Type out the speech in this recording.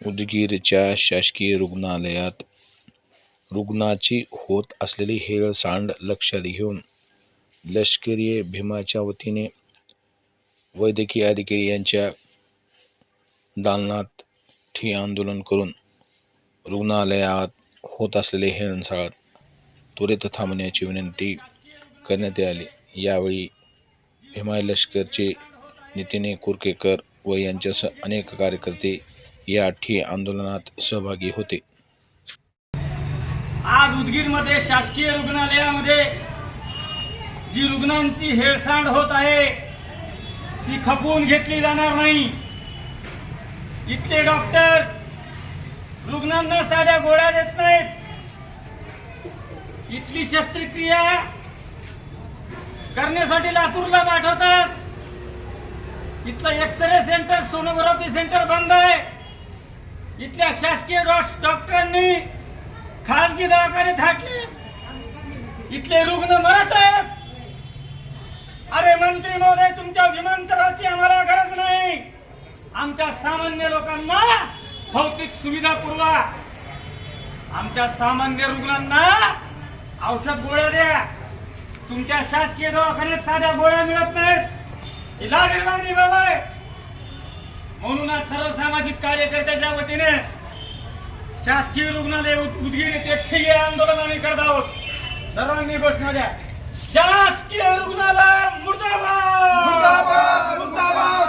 उदगीरच्या शासकीय रुग्णालयात रुग्णाची होत असलेली हेळसांड लक्षात घेऊन लष्करी भीमाच्या वतीने वैद्यकीय अधिकारी यांच्या दालनात ठिय्या आंदोलन करून रुग्णालयात होत असलेले हेळसांड त्वरित थांबवण्याची विनंती करण्यात आली. यावेळी भीमा लष्करचे नितीने कुरकेकर व यांच्यासह अनेक कार्यकर्ते या ठिय्या आंदोलनात सहभागी होते. आज उदगीरमध्ये शासकीय रुग्णालयामध्ये जी रुग्णांची हेळसांड होत आहे ती खपवून घेतली जाणार नाही. इथले डॉक्टर रुग्णांना साध्या गोळ्या देत नाहीत. इथली शस्त्रक्रिया करण्यासाठी लातूरला पाठवतात. इथलं एक्सरे सेंटर सोनोग्राफी सेंटर बंद आहे. इथल्या शासकीय डॉक्टरांनी खासगी दवाखाने थाटले इथले रुग्ण मरत आहेत. अरे मंत्री महोदय तुमच्या विमानतळाची आम्हाला गरज नाही. आमच्या सामान्य लोकांना भौतिक सुविधा पुरवा. आमच्या सामान्य रुग्णांना औषध गोळ्या द्या. तुमच्या शासकीय दवाखान्यात साध्या गोळ्या मिळत नाहीत. इलाज बाबा म्हणून आज सर्व सामाजिक कार्यकर्त्याच्या वतीने शासकीय रुग्णालय उदगीर येथे ठिय्या आंदोलन आम्ही करत आहोत. सर्वांनी घोषणा द्या. शासकीय रुग्णालय!